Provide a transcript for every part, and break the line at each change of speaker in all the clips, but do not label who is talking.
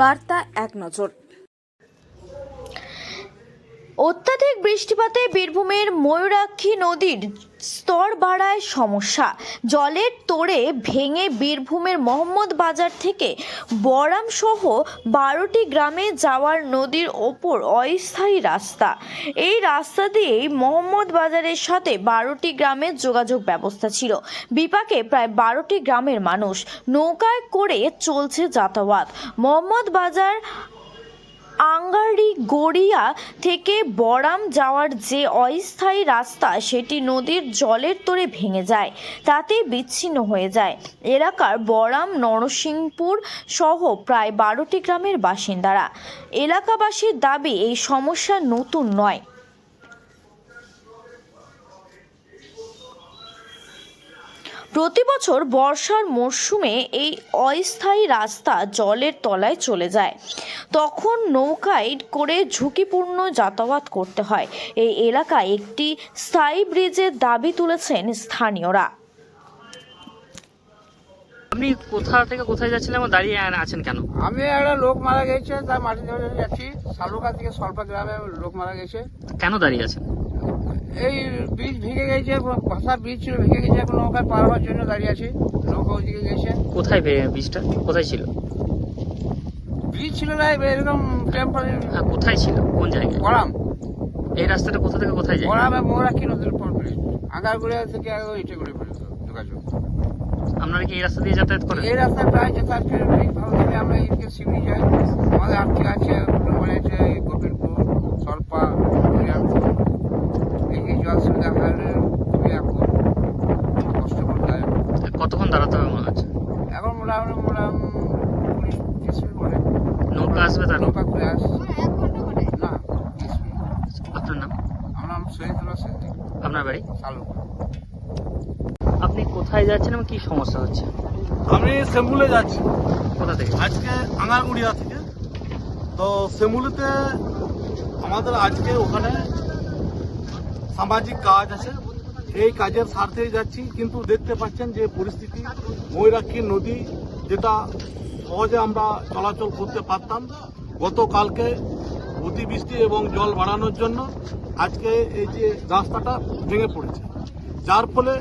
বার্তা এক নজর। অত্যাধিক বৃষ্টিপাতে বীরভূমের ময়ূরাক্ষী নদীর স্তর বাড়ায় সমস্যা। জলের তোড়ে ভেঙে বীরভূমের মোহাম্মদ বাজার থেকে বরাম সহ বারোটি গ্রামে যাওয়ার নদীর ওপর অস্থায়ী রাস্তা। এই রাস্তা দিয়েই মোহাম্মদ বাজারের সাথে বারোটি গ্রামের যোগাযোগ ব্যবস্থা ছিল। বিপাকে প্রায় বারোটি গ্রামের মানুষ নৌকায় করে চলছে যাতায়াত। মোহাম্মদ বাজার আঙ্গারি গড়িয়া থেকে বরাম যাওয়ার যে অস্থায়ী রাস্তা, সেটি নদীর জলের তোরে ভেঙে যায়, তাতেই বিচ্ছিন্ন হয়ে যায়। এলাকার বরাম, নরসিংপুর সহ প্রায় বারোটি গ্রামের বাসিন্দারা। এলাকাবাসীর দাবি, এই সমস্যা নতুন নয়। প্রতি বছর বর্ষার মরশুমে এই অস্থায়ী রাস্তা জলের তলায় চলে যায়। তখন নৌকায় করে ঝুঁকিপূর্ণ যাতায়াত করতে হয়। এই এলাকায় একটি স্থায়ী ব্রিজের দাবি তুলেছেন স্থানীয়রা।
আপনি কোথা থেকে কোথায় যাচ্ছিলেন এবং দাঁড়িয়ে আছেন কেন?
আমি একটা লোক মারা গেছে তার মাটি ধরে যাচ্ছি। শালুকা থেকে স্বল্প গ্রামে লোক মারা গেছে।
কেন দাঁড়িয়ে আছেন?
এই বীজ ভেঙে গেছে ভাষা বীজ ছিল ভেঙে গেছে এখন নৌকায় পার হওয়ার জন্য দাঁড়িয়ে আছি। নৌকা ওইদিকে গেছে।
কোথায় বে- বীজটা? কোথায় ছিল?
ব্রিজ ছিল না এরকম টেম্পোরারি
হ্যাঁ, কোথায় ছিল? কোন জায়গায়?
গরম
এই রাস্তাটা কোথা থেকে কোথায় যায়?
গরমে মোরাকি নদীর পর ব্রিজ আগারগুড়িয়া থেকে ইটে করে পর্যন্ত যোগাযোগ।
আপনারা কি এই রাস্তা দিয়ে যাতায়াত করেন?
এই রাস্তায় প্রায় যাতায়াত করে ভালো। আমরা এদিকে শিউরি যাই। আমাদের আটকে আছে বলেছে গোবিন্দপুর সল্পা হরিয়ারপুর এই এই জল সুবিধা হলে খুবই এখন কষ্ট করতে হয়
কতক্ষণ দাঁড়াতে হবে মনে হচ্ছে
এখন মোটামুটি মোটামুটি কুড়ি ত্রিশ মিনিট পরে
নৌকা আসবে তার
মিনিট
আপনার নাম?
আমার নাম
আপনার বাড়ি? আপনি কোথায় যাচ্ছেন এবং কি সমস্যা হচ্ছে?
আমি সেম্বুলে যাচ্ছি।
কোথা থেকে?
আজকে আঙারগুড়িয়া থেকে। তো সেম্বুলিতে আমাদের আজকে ওখানে সামাজিক কাজ আছে। এই কাজের স্বার্থেই যাচ্ছি। কিন্তু দেখতে পাচ্ছেন যে পরিস্থিতি ময়ূরাক্ষী নদী যেটা সহজে আমরা চলাচল করতে পারতাম। গতকালকে অতিবৃষ্টি এবং জল বাড়ানোর জন্য আজকে এই যে রাস্তাটা ভেঙে পড়েছে। যার ফলে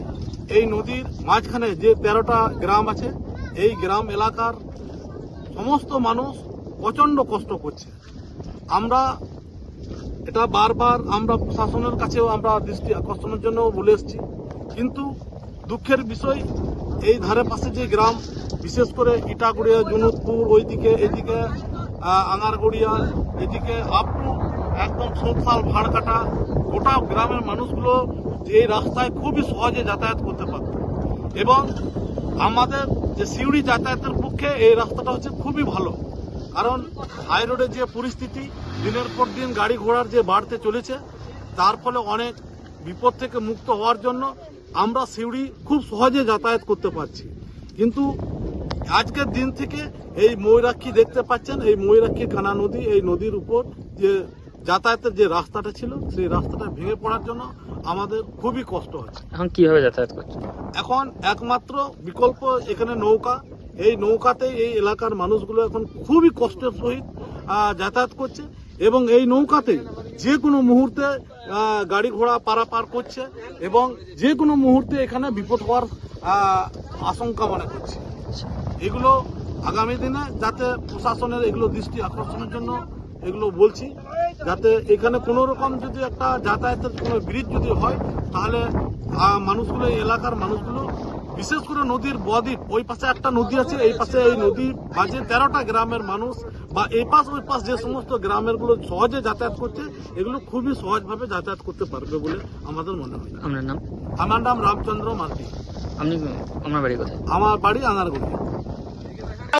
এই নদীর মাঝখানে যে তেরোটা গ্রাম আছে, এই গ্রাম এলাকার সমস্ত মানুষ প্রচণ্ড কষ্ট করছে। আমরা এটা বারবার আমরা প্রশাসনের কাছেও আমরা দৃষ্টি আকর্ষণের জন্য বলে এসেছি। কিন্তু দুঃখের বিষয়, এই ধারে পাশে যে গ্রাম বিশেষ করে ইটাগুড়িয়া, জুনুদপুর, ওইদিকে এদিকে আঙারগড়িয়া এদিকে আপটু একদম সোনসাল ভাড়কাটা, গোটা গ্রামের মানুষগুলো এই রাস্তায় খুবই সহজে যাতায়াত করতে পারত। এবং আমাদের যে সিউড়ি যাতায়াতের পক্ষে এই রাস্তাটা হচ্ছে খুবই ভালো। কারণ হাই রোডের যে পরিস্থিতি, দিনের পর দিন গাড়ি ঘোড়ার যে বাড়তে চলেছে, তার ফলে অনেক বিপদ থেকে মুক্ত হওয়ার জন্য আমরা সিউড়ি খুব সহজে যাতায়াত করতে পারছি। কিন্তু আজকের দিন থেকে এই ময়ূরাক্ষী দেখতে পাচ্ছেন এই ময়ূরাক্ষী কানা নদী এই নদীর উপর যে যাতায়াতের যে রাস্তাটা ছিল সেই রাস্তাটা ভেঙে পড়ার জন্য আমাদের খুবই কষ্ট হচ্ছে।
এখন কীভাবে যাতায়াত করছেন
এখন একমাত্র বিকল্প এখানে নৌকা। এই নৌকাতে এই এলাকার মানুষগুলো এখন খুবই কষ্টের সহিত যাতায়াত করছে এবং এই নৌকাতে যে কোনো মুহূর্তে গাড়ি ঘোড়া পারাপার করছে এবং যে কোনো মুহূর্তে এখানে বিপদ হওয়ার আশঙ্কা মনে করছে। এগুলো আগামী দিনে যাতে প্রশাসনের এগুলো দৃষ্টি আকর্ষণের জন্য এগুলো বলছি যাতে এখানে কোনো রকম যদি একটা যাতায়াতের কোনো ব্রিজ যদি হয় তাহলে মানুষগুলো এলাকার মানুষগুলো বিশেষ করে নদীর বদ্বীপ ওই পাশে একটা নদী আছে এই পাশে এই নদী মাঝে তেরোটা গ্রামের মানুষ বা এই পাশ ওই পাশ যে সমস্ত গ্রামেরগুলো সহজে যাতায়াত করছে এগুলো খুবই সহজভাবে যাতায়াত করতে পারবে বলে আমাদের মনে হয়।
আপনার নাম?
আমার নাম রামচন্দ্র মার্তি
আপনি আপনার বাড়ি কোথায়?
আমার বাড়ি আনারগুড়ি।